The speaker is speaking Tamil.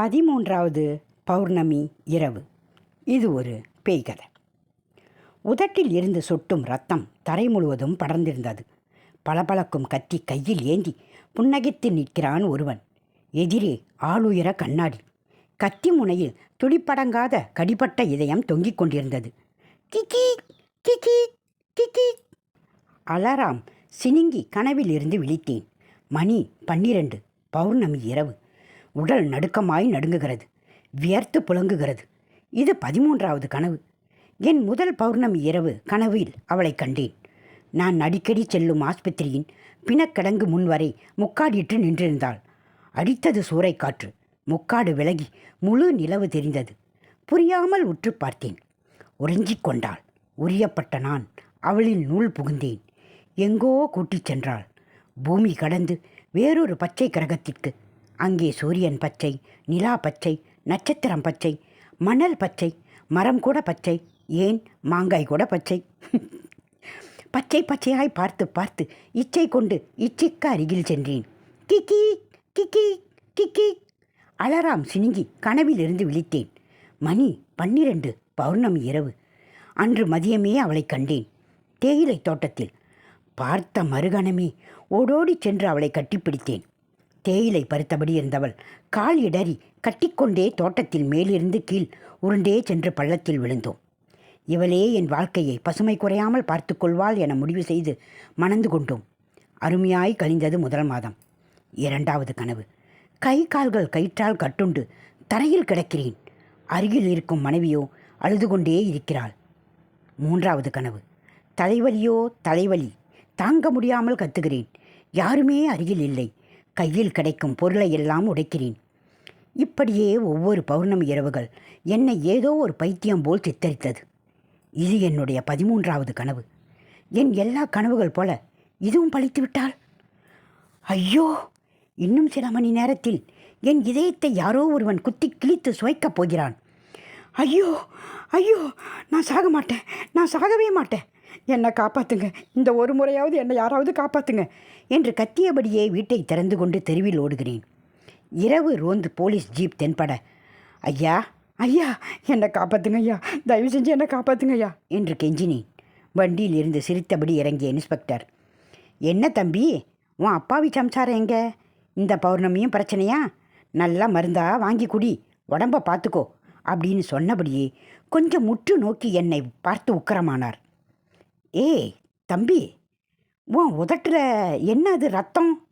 பதிமூன்றாவது பௌர்ணமி இரவு. இது ஒரு பேய்கதை. உதட்டில் இருந்து சொட்டும் ரத்தம் தரை முழுவதும் படர்ந்திருந்தது. பளபளக்கும் கத்தி கையில் ஏந்தி புன்னகைத்து நிற்கிறான் ஒருவன். எதிரே ஆளுயர கண்ணாடி. கத்தி முனையில் துடிப்படங்காத கடிபட்ட இதயம் தொங்கிக் கொண்டிருந்தது. கிக்கி கிக்கி கிக்கி அலாராம் சினுங்கி கனவில் இருந்து விழித்தேன். மணி பன்னிரண்டு பௌர்ணமி இரவு. உடல் நடுக்கமாய் நடுங்குகிறது. வியர்த்து புலங்குகிறது. இது பதிமூன்றாவது கனவு. என் முதல் பௌர்ணமி இரவு கனவில் அவளை கண்டேன். நான் அடிக்கடி செல்லும் ஆஸ்பத்திரியின் பிணக்கிடங்கு முன்வரை முக்காடிட்டு நின்றிருந்தாள். அடித்தது சூறைக்காற்று முக்காடு விலகி முழு நிலவு தெரிந்தது. புரியாமல் உற்று பார்த்தேன். உறிஞ்சிக் கொண்டாள். உரியப்பட்ட நான் அவளில் நூல் புகுந்தேன். எங்கோ கூட்டிச் சென்றாள். பூமி கடந்து வேறொரு பச்சை கிரகத்திற்கு அங்கே சூரியன் பச்சை நிலா பச்சை நட்சத்திரம் பச்சை மணல் பச்சை மரம் கூட பச்சை ஏன் மாங்காய் கூட பச்சை. பச்சை பச்சையாய் பார்த்து பார்த்து இச்சை கொண்டு இச்சைக்கு அருகில் சென்றேன். கிக்கி கிக்கி கிக்கி. அலராம் சினுங்கி கனவிலிருந்து விழித்தேன். மணி பன்னிரண்டு பௌர்ணமி இரவு. அன்று மதியமே அவளை கண்டேன். தேயிலை தோட்டத்தில் பார்த்த மறுகணமே ஓடோடி சென்று அவளை கட்டிப்பிடித்தேன். தேயிலை பறித்தபடி இருந்தவள். கால் இடறி கட்டிக்கொண்டே தோட்டத்தில் மேலிருந்து கீழ் உருண்டே சென்று பள்ளத்தில் விழுந்தோம். இவளே என் வாழ்க்கையை பசுமை குறையாமல் பார்த்து கொள்வாள் என முடிவு செய்து மணந்து கொண்டோம். அருமையாய் கழிந்தது முதல் மாதம். இரண்டாவது கனவு. கை கால்கள் கயிற்றால் கட்டுண்டு தரையில் கிடக்கிறேன். அருகில் இருக்கும் மனைவியோ அழுது கொண்டே இருக்கிறாள். மூன்றாவது கனவு. தலைவலியோ தலைவலி. தாங்க முடியாமல் கத்துகிறேன். யாருமே அருகில் இல்லை. கையில் கிடைக்கும் பொருளை எல்லாம் உடைக்கிறேன். இப்படியே ஒவ்வொரு பௌர்ணமி இரவுகள் என்னை ஏதோ ஒரு பைத்தியம் போல் சித்தரித்தது. இது என்னுடைய பதிமூன்றாவது கனவு. என் எல்லா கனவுகள் போல இதுவும் பழித்து விட்டால்? ஐயோ! இன்னும் சில மணி நேரத்தில் என் இதயத்தை யாரோ ஒருவன் குத்தி கிழித்து சுவைக்கப் போகிறான். ஐயோ! ஐயோ! நான் சாக மாட்டேன். நான் சாகவே மாட்டேன். என்னை காப்பாத்துங்க. இந்த ஒரு முறையாவது என்னை யாராவது காப்பாத்துங்க என்று கத்தியபடியே வீட்டை திறந்து கொண்டு தெருவில் ஓடுகிறேன். இரவு ரோந்து போலீஸ் ஜீப் தென்பட ஐயா ஐயா என்னை காப்பாத்துங்க ஐயா தயவு செஞ்சு என்னை காப்பாத்துங்க ஐயா என்று கெஞ்சினேன். வண்டியில் இருந்து சிரித்தபடி இறங்கிய இன்ஸ்பெக்டர் என்ன தம்பி உன் அப்பாவி சம்சாரம் எங்க? இந்த பௌர்ணமியும் பிரச்சனையா? நல்லா மருந்தா வாங்கி குடி உடம்ப பார்த்துக்கோ அப்படின்னு சொன்னபடியே கொஞ்சம் முற்று நோக்கி என்னை பார்த்து உக்கரமானார். ஏய் தம்பி உன் உதட்டில் என்ன அது ரத்தம்?